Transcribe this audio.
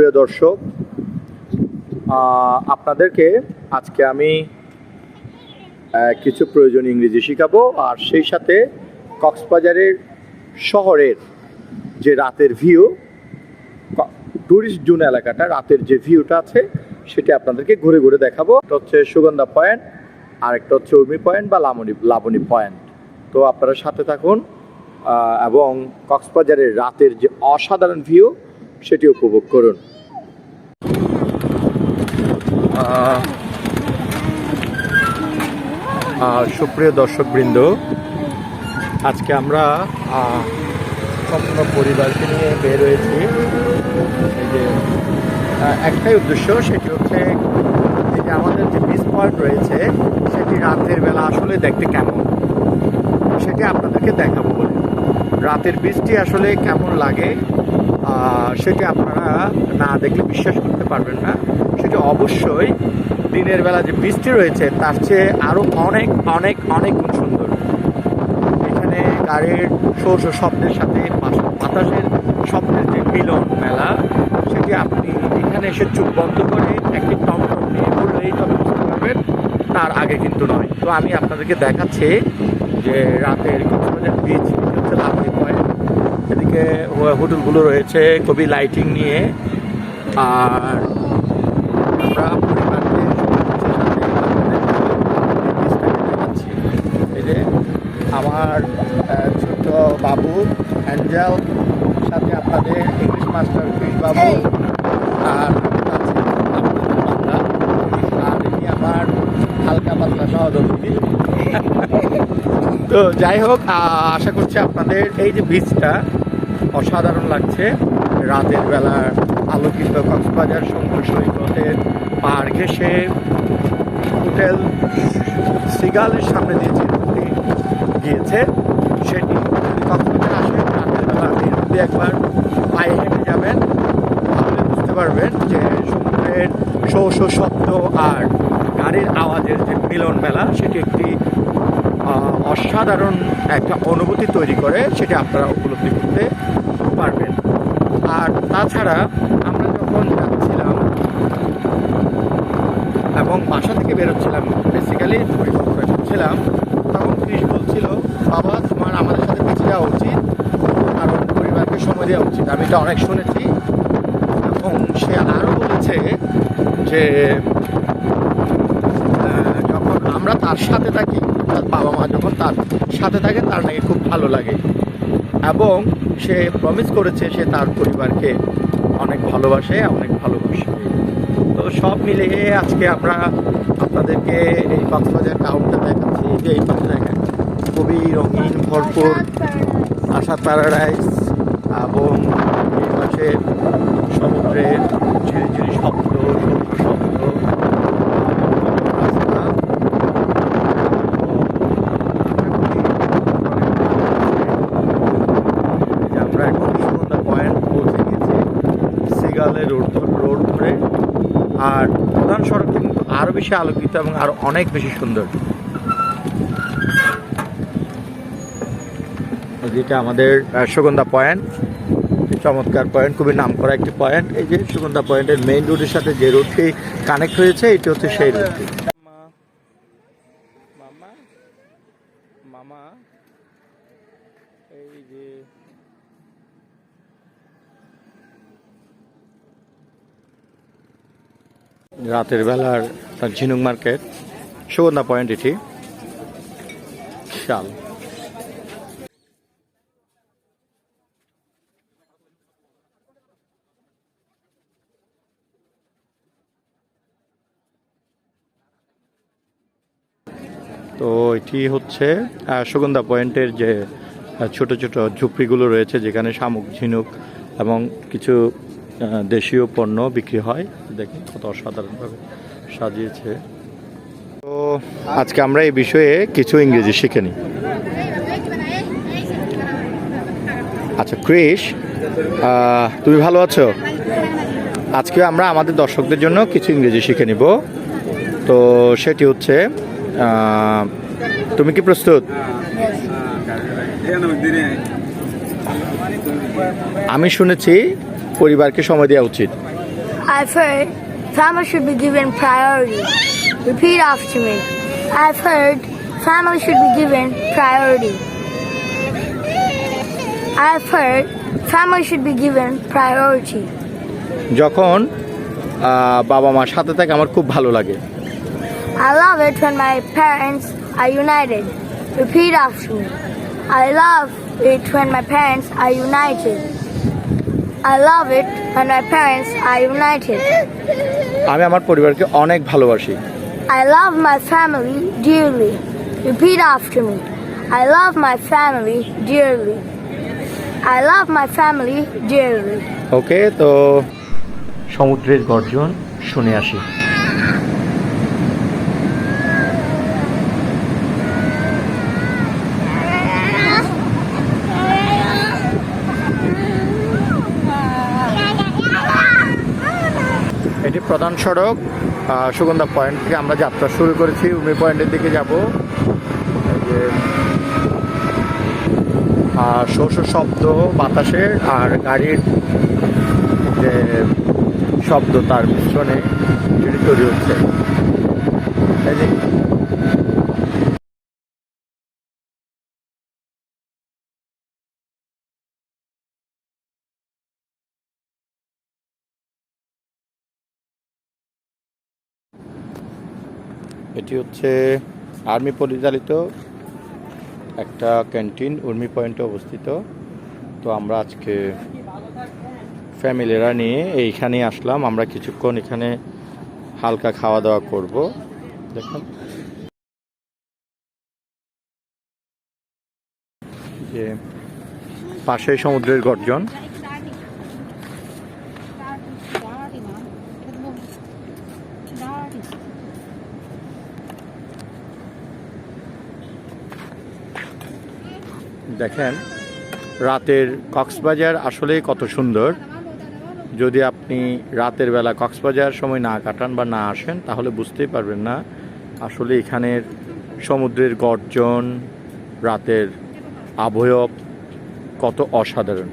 সুপ্রিয় দর্শক আপনাদেরকে আজকে আমি কিছু প্রয়োজনীয় ইংরেজি শেখাবো। আর সেই সাথে কক্সবাজারের শহরের যে রাতের ভিউ ট্যুরিস্ট জোন এলাকাটা, রাতের যে ভিউটা আছে, সেটা আপনাদেরকে ঘুরে ঘুরে দেখাবো। একটা হচ্ছে সুগন্ধা পয়েন্ট আর একটা হচ্ছে উর্মি পয়েন্ট বা লাবণী লাবণী পয়েন্ট। তো আপনারা সাথে থাকুন এবং কক্সবাজারের রাতের যে অসাধারণ ভিউ, সেটি উপভোগ করুন। সুপ্রিয় দর্শকবৃন্দ, আজকে আমরা সম্পূর্ণ পরিবারকে নিয়ে বের হয়েছি। যে একটাই উদ্দেশ্য, সেটি হচ্ছে যে আমাদের যে বিচ পয়েন্ট রয়েছে, সেটি রাতের বেলা আসলে দেখতে কেমন? সেটি আপনাদেরকে দেখাবো বলে। রাতের বীজটি আসলে কেমন লাগে? সেটি আপনারা না দেখলে বিশ্বাস করতে পারবেন না। সেটি অবশ্যই দিনের বেলা যে বৃষ্টি রয়েছে, তার চেয়ে আরও অনেক অনেক অনেক গুণ সুন্দর। এখানে গাড়ির শো শব্দের সাথে বাতাসের শব্দের যে মিলন মেলা, সেটি আপনি এখানে এসে চুপ বন্ধ করে একটি টমটম নিয়ে ঘুরলেই তবে বুঝতে পারবেন, তার আগে কিন্তু নয়। তো আমি আপনাদেরকে দেখাচ্ছি যে রাতের কক্সবাজার বিচ হচ্ছে পয়েন্ট এদিকে হোটেলগুলো রয়েছে, খুবই লাইটিং নিয়ে। আর আমরা পরিবারকে। এই যে আমার ছোট বাবু অ্যাঞ্জেল সাথে আপনাদের ইংলিশ মাস্টার ক্রিস বাবু আর আমার হালকা পাতলা সহযোগী তো যাই হোক আশা করছি আপনাদের এই যে বীজটা অসাধারণ লাগছে রাতের বেলার আলোকিত কক্সবাজার সমুদ্র সৈকতের পার ঘেসে হোটেল সিগালের সামনে দিয়ে যে রুটটি গিয়েছে, সেটি কক্সবাজার আসেন রাতের বেলা একবার পায়ে হেঁটে যাবেন। তাহলে বুঝতে পারবেন যে সমুদ্রের শো শো শব্দ আর গাড়ির আওয়াজের যে মিলন মেলা সেটি একটি অসাধারণ একটা অনুভূতি তৈরি করে, সেটা আপনারা উপলব্ধি করতে পারবেন। আর তাছাড়া আমরা যখন যাচ্ছিলাম এবং বাসা থেকে বেরোচ্ছিলাম। বেসিক্যালি করছিলাম তখন কৃষ বলছিল, বাবা, তোমার আমাদের সাথে বেঁচে যাওয়া উচিত। কারণ পরিবারকে সময় দেওয়া উচিত। আমি এটা অনেক শুনেছি। এবং সে আরও বলেছে যে যখন আমরা তার সাথে থাকি তার বাবা মা যখন তার সাথে থাকে, তার নাকি খুব ভালো লাগে। এবং সে প্রমিস করেছে, সে তার পরিবারকে অনেক ভালোবাসে অনেক ভালোবাসে। তো সব মিলিয়ে আজকে আমরা আপনাদেরকে এই কক্সবাজার টাউনটা দেখাচ্ছি যে এই দেখেন, খুবই রঙিন, ভরপুর আশা প্যারাডাইস এবং এই পাশে সমুদ্রের ঝিরিঝিরি শব্দ সৌর শব্দ রাস্তা। এই যে আমরা এখন সুগন্ধা পয়েন্ট পৌঁছে গেছি সিগালে রোড রোড ধরে আর প্রধান সড়ক কিন্তু আরও বেশি আলোকিত এবং আরও অনেক বেশি সুন্দর। যেটা আমাদের সুগন্ধা পয়েন্ট, চমৎকার পয়েন্ট, খুবই নাম করা একটি পয়েন্ট। এই যে সুগন্ধা পয়েন্টের মেইন রোডের সাথে যে রোডটি কানেক্ট হয়েছে, এটি হচ্ছে সেই রোডটি মামা মামা এই যে রাতের বেলার ঝিনুক মার্কেট। সুগন্ধা পয়েন্ট এটি। শাল তো এটি হচ্ছে সুগন্ধা পয়েন্টের যে ছোট ছোট ঝুপড়িগুলো রয়েছে, যেখানে শামুক, ঝিনুক এবং কিছু দেশীয় পণ্য বিক্রি হয়। দেখেন কত অসাধারণভাবে সাজিয়েছে। তো আজকে আমরা এই বিষয়ে কিছু ইংরেজি শিখে নিই। আচ্ছা ক্রিস তুমি ভালো আছো? আজকে আমরা আমাদের দর্শকদের জন্য কিছু ইংরেজি শিখে নিব। তো সেটি হচ্ছে তুমি কি প্রস্তুত? আমি শুনেছি পরিবারকে সময় দেওয়া উচিত I've heard family should be given priority. Repeat after me. I've heard family should be given priority. I've heard family should be given priority. যখন বাবা মার সাথে থাকে আমার খুব ভালো লাগে I love it when my parents are united. Repeat after me. I love it when my parents are united. I love it when my parents are united. আমি আমার পরিবারকে অনেক ভালোবাসি I love my family dearly. Repeat after me. I love my family dearly. I love my family dearly. ওকে তো সমুদ্রের গর্জন শুনে আসি এটি প্রধান সড়ক সুগন্ধা পয়েন্ট থেকে আমরা যাত্রা শুরু করেছি। উমি পয়েন্টের দিকে যাব। যে আহ, শো শো শব্দ বাতাসে আর গাড়ির যে শব্দ তার যেটি তৈরি হচ্ছে। এটি হচ্ছে আর্মি পরিচালিত একটা ক্যান্টিন, উর্মি পয়েন্টে অবস্থিত। তো আমরা আজকে ফ্যামিলিরা নিয়ে এইখানে আসলাম। আমরা কিছুক্ষণ এখানে হালকা খাওয়া দাওয়া করব। দেখুন। যে পাশে সমুদ্রের গর্জন। দেখেন, রাতের কক্সবাজার আসলেই কত সুন্দর। যদি আপনি রাতের বেলা কক্সবাজার সময় না কাটান বা না আসেন, তাহলে বুঝতেই পারবেন না আসলে এখানের সমুদ্রের গর্জন, রাতের আবয়ব কত অসাধারণ।